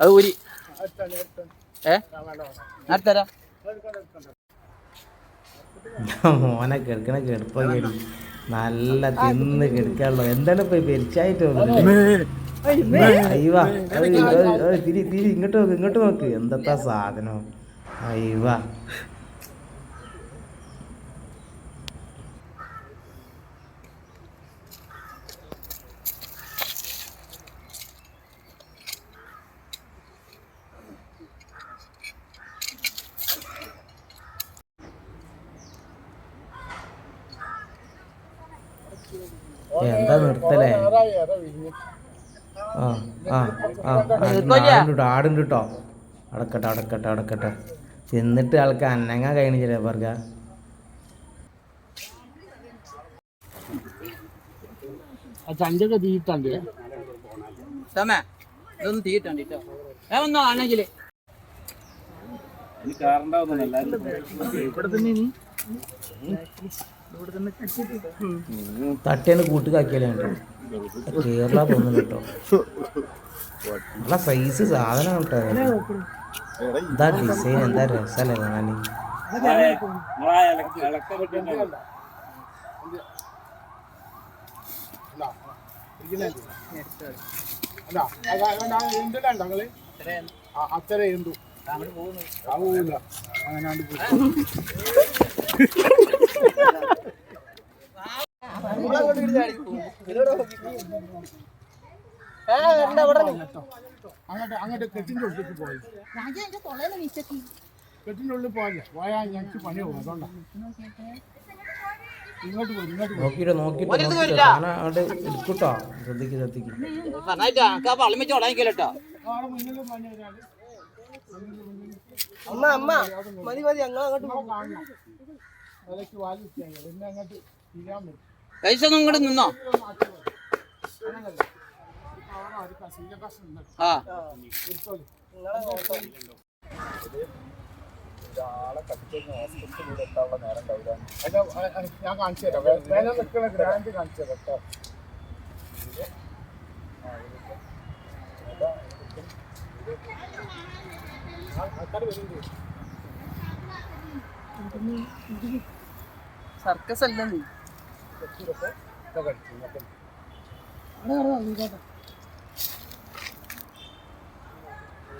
അത് ഊരി. ഏ? അടുത്തരാ മോനെ കിടക്കണ കിടപ്പ കേടി നല്ല തിന്ന് കിടക്കാണല്ലോ എന്താണ് ഇപ്പൊ പെരിച്ചായിട്ട് അയ്യവാ തിരി തിരി ഇങ്ങോട്ട് നോക്ക് ഇങ്ങോട്ട് നോക്ക്. എന്തത്താ സാധനം? അയ്യവാ എന്താ നിർത്തലേ? ആ ആ ആ ആടുണ്ട് ആടുണ്ട് കേട്ടോ അടക്കട്ടെ അടക്കട്ടെ അടക്കട്ടെ. ചെന്നിട്ട് ആൾക്ക് അന്നങ്ങ കഴിഞ്ഞില്ലേ പറക ചണ്ടൊക്കെ തീയിട്ടുണ്ട്. സമയ ഇതൊന്നും തീയിട്ടുണ്ട് കേട്ടോ. ഞാൻ വന്നോ ആണെങ്കിൽ. ഇവിടെ തന്നെ നീ തട്ടേന്ന് കൂട്ടുകാക്കിയാലേ കേട്ടോ കേരള തോന്നുന്നു കേട്ടോ നല്ല സൈസ് സാധനം കേട്ടോ എന്താ ഡിസൈൻ എന്താ രസമല്ലേ കാണാൻ അത്ര എന്തു ആവൂല അങ്ങനാണ്ട് അങ്ങോട്ട് അങ്ങോട്ട് കെട്ടിന്റെ ഉള്ളിലേക്ക് പോയി കെട്ടിന്റെ ഉള്ളിൽ പോയല്ലേ പോയാൽ ഞങ്ങൾക്ക് പണിയാവും അതുകൊണ്ടാ ഇങ്ങോട്ട് പോയി ഇങ്ങോട്ട് പോയി നോക്കിട്ടോ നോക്കിട്ടോ അങ്ങോട്ട് എടുക്കൂട്ടോ ശ്രദ്ധിക്ക് ശ്രദ്ധിക്ക് പണി അമ്മ അമ്മ മതി മതി ഞങ്ങൾ അങ്ങോട്ട് പൈസ ഒന്നും ഇങ്ങോട്ട് നിന്നോ? ആ. ഞാൻ ഗ്രാൻഡ് സർക്കസ് അല്ലേ നീ.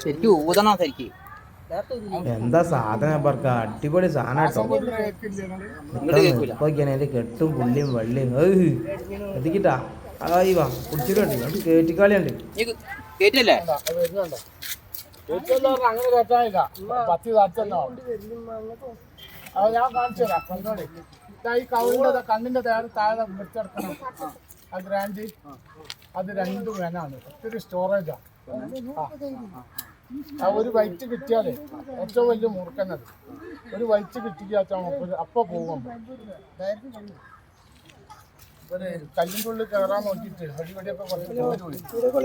ശരിക്കും ഊതണം ശരിക്ക്? എന്താ സാധനം പറക്ക അടിപൊളി സാധനം കേട്ടോ. പുള്ളിയും വള്ളിയും. ഏയ് എത്തിക്കിട്ടാ. ആയി വാ കുടിച്ചിട്ടുണ്ട് കേറ്റിക്കാളിയുണ്ട്. കേറ്റല്ലേ? അങ്ങനെ കേട്ടാ പത്തി ഞാൻ കാണിച്ചു തരാം കണ്ണിന്റെ താഴെ വെച്ചെടുക്കണം ആ ഗ്രാൻഡ്. അത് രണ്ടും വേനാണ്. ഒത്തിരി സ്റ്റോറേജാ ആ. ഒരു വൈറ്റ് കിട്ടിയാലേ ഏറ്റവും വലിയ മുറുക്കനത് ഒരു വൈറ്റ് കിട്ടിക്കാച്ചാൽ അപ്പൊ പോകും. കല്ലിന്റെ ഉള്ളിൽ കയറാൻ നോക്കിയിട്ട് വഴി വടിയൊക്കെ കുറച്ച് പോയി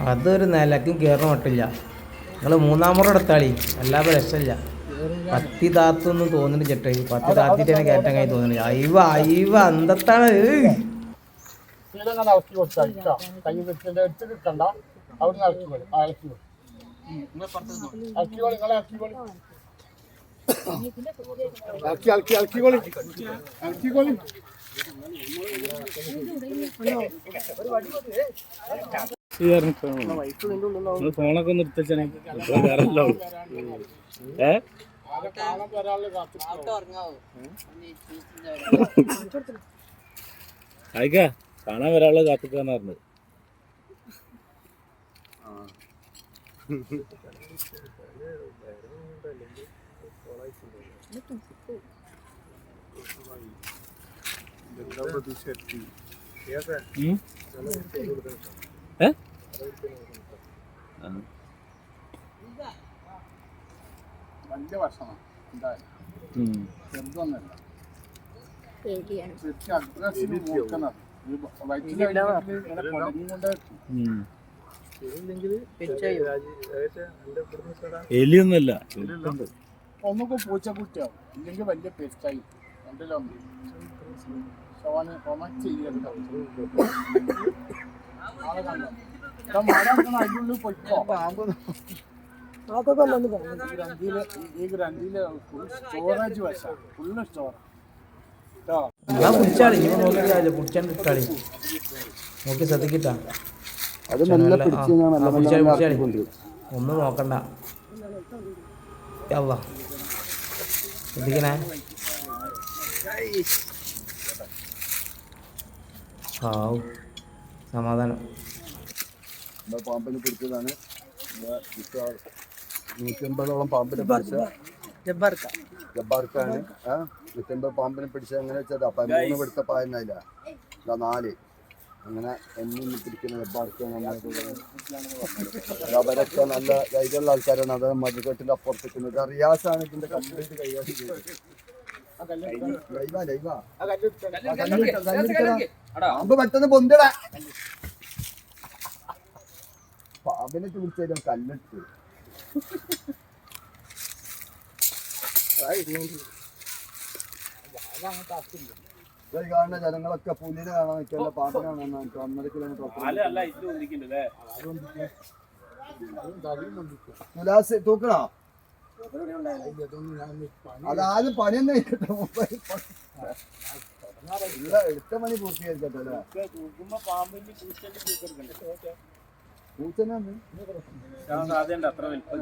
അതൊരു നിലക്കും കയറണ മട്ടില്ല നിങ്ങൾ മൂന്നാം മുറ എടുത്താളി അല്ലാതെ രക്ഷമില്ല പത്തി താത്തൊന്നും തോന്നുന്നു ചേട്ടൻ പത്തി താത്തിട്ട് തന്നെ കയറ്റാൻ കഴിയും തോന്നുന്നില്ല അയവ അയവ കേട്ടോ കൈ വെച്ചിട്ട് പോലെ ഫോണൊക്കെ ഒന്ന് എടുത്തേ ഏ? കാണാൻ വരാനുള്ള കാത്തിക്കാന്ന് പറഞ്ഞത് ഉം? ഏ? ആ. വലിയ ഭക്ഷണം എന്തായാലും ശരിക്കും അഗ്രസീവ് നോക്കുന്നത് വയറ്റിലെ കൊണ്ട് ഉം. എലിയൊന്നുമല്ല. ഒന്നുകൂടെ പൂച്ചക്കുട്ടിയാവും ഇല്ലെങ്കിൽ വലിയ രണ്ടിലോ അതൊക്കെ ഈ ഗ്രന്ഥിയിൽ സ്റ്റോറേജ് വശ ഫുള്ള് കേട്ടോ ഞാൻ പിടിച്ചാളി പിടിച്ചാണ്ട് ഇട്ടാളി. നോക്കി ശ്രദ്ധിക്കിട്ടാ. അത് മെല്ലെ പിടിച്ച് പിടിച്ചാളി പിടിച്ചാളി ഒന്നും നോക്കണ്ട. അല്ല ശ്രദ്ധിക്കണേ. ഹാവ്. സമാധാനം. പാമ്പിനെ പിടിച്ചതാണ്. നൂറ്റമ്പതോളം പാമ്പിനെ പിടിച്ച ജബ്ബാർക്ക ജബ്ബാർക്കാണ് നൂറ്റമ്പത് പാമ്പിനെ പിടിച്ച എങ്ങനെ വെച്ചാൽ പതിമൂന്ന് മൂന്ന് പിടുത്ത പായുന്നില്ല ഇതാ നാല്. അങ്ങനെ എന്നും പിടിക്കുന്ന ജബ്ബാർക്ക് അവരൊക്കെ നല്ല ധൈര്യമുള്ള ആൾക്കാരാണ്. അത് മധുകെട്ടിന്റെ അപ്പുറത്തേക്ക് ഇത് റിയാസാണ് ഇതിന്റെ കംപ്ലീറ്റ് കൈകാര്യം ചെയ്തത്. പാമ്പ് പെട്ടെന്ന് പൊന്തടാ. പാമ്പിനെ പിടിച്ചാലും കല്ലിട്ട് കാണുന്ന ജനങ്ങളൊക്കെ പുലിനെ കാണാൻ നിൽക്കല്ല കാണാൻ നിൽക്കുക ഒന്നര കിലോമീറ്റർ തുലാസ് തൂക്കണോ? അതാദ്യം പണിയൊന്നും ഇരിക്കട്ടെ ഇല്ല, എടുത്ത പണി പൂർത്തീകരിക്കട്ടെ അല്ലേ? പൂച്ചനെ അത്ര വലിപ്പം.